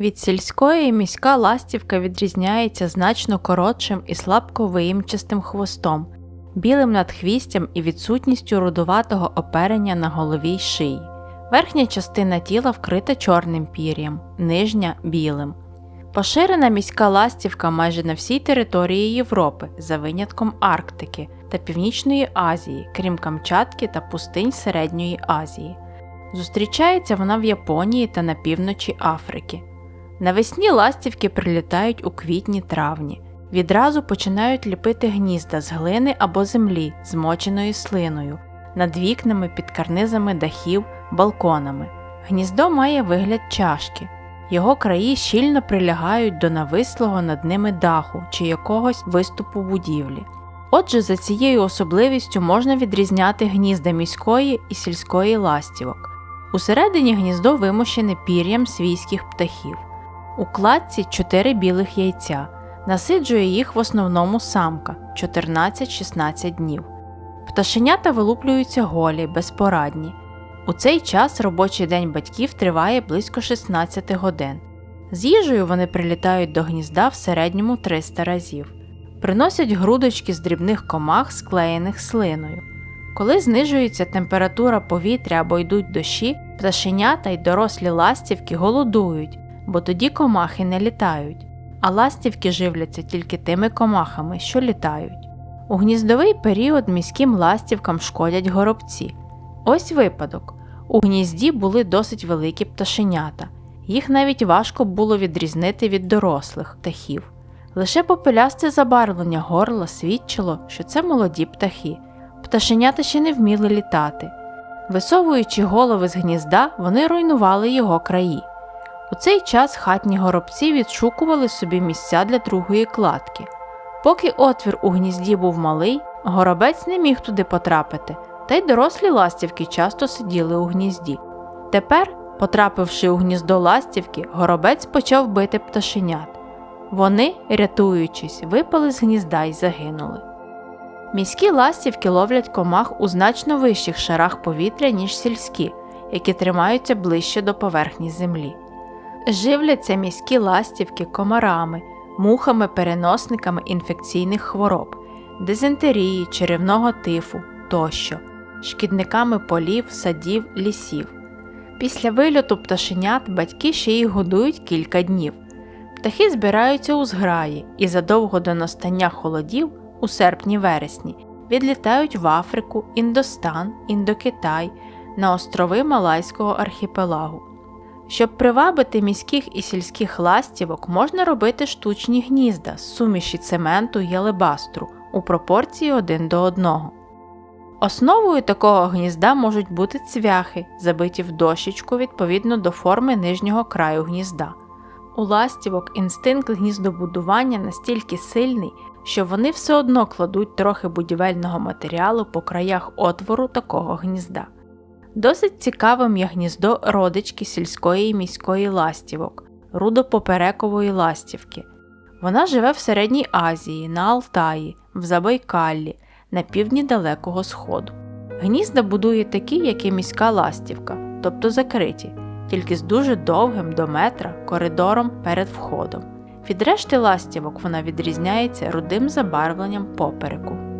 Від сільської міська ластівка відрізняється значно коротшим і слабко виїмчастим хвостом, білим надхвістям і відсутністю рудуватого оперення на голові й шиї. Верхня частина тіла вкрита чорним пір'ям, нижня білим. Поширена міська ластівка майже на всій території Європи, за винятком Арктики та Північної Азії, крім Камчатки та пустинь Середньої Азії. Зустрічається вона в Японії та на півночі Африки. Навесні ластівки прилітають у квітні-травні. Відразу починають ліпити гнізда з глини або землі, змоченої слиною, над вікнами, під карнизами дахів, балконами. Гніздо має вигляд чашки. Його краї щільно прилягають до навислого над ними даху чи якогось виступу будівлі. Отже, за цією особливістю можна відрізняти гнізда міської і сільської ластівок. Усередині гніздо вимощене пір'ям свійських птахів. У кладці 4 білих яйця. Насиджує їх в основному самка 14-16 днів. Пташенята вилуплюються голі, безпорадні. У цей час робочий день батьків триває близько 16 годин. З їжею вони прилітають до гнізда в середньому 300 разів. Приносять грудочки з дрібних комах, склеєних слиною. Коли знижується температура повітря або йдуть дощі, пташенята й дорослі ластівки голодують, бо тоді комахи не літають, а ластівки живляться тільки тими комахами, що літають. У гніздовий період міським ластівкам шкодять горобці. Ось випадок. У гнізді були досить великі пташенята, їх навіть важко було відрізнити від дорослих птахів. Лише попелясте забарвлення горла свідчило, що це молоді птахи. Пташенята ще не вміли літати. Висовуючи голови з гнізда, вони руйнували його краї. У цей час хатні горобці відшукували собі місця для другої кладки. Поки отвір у гнізді був малий, горобець не міг туди потрапити, та й дорослі ластівки часто сиділи у гнізді. Тепер, потрапивши у гніздо ластівки, горобець почав бити пташенят. Вони, рятуючись, випали з гнізда й загинули. Міські ластівки ловлять комах у значно вищих шарах повітря, ніж сільські, які тримаються ближче до поверхні землі. Живляться міські ластівки комарами, мухами-переносниками інфекційних хвороб, дизентерії, черевного тифу тощо, шкідниками полів, садів, лісів. Після вильоту пташенят батьки ще їх годують кілька днів. Птахи збираються у зграї і задовго до настання холодів у серпні-вересні відлітають в Африку, Індостан, Індокитай, на острови Малайського архіпелагу. Щоб привабити міських і сільських ластівок, можна робити штучні гнізда з суміші цементу й алебастру у пропорції один до одного. Основою такого гнізда можуть бути цвяхи, забиті в дощечку відповідно до форми нижнього краю гнізда. У ластівок інстинкт гніздобудування настільки сильний, що вони все одно кладуть трохи будівельного матеріалу по краях отвору такого гнізда. Досить цікавим є гніздо родички сільської і міської ластівок, рудопоперекової ластівки. Вона живе в Середній Азії, на Алтаї, в Забайкаллі, на півдні Далекого Сходу. Гнізда будує такі, як і міська ластівка, тобто закриті, тільки з дуже довгим до метра коридором перед входом. Від решти ластівок вона відрізняється рудим забарвленням попереку.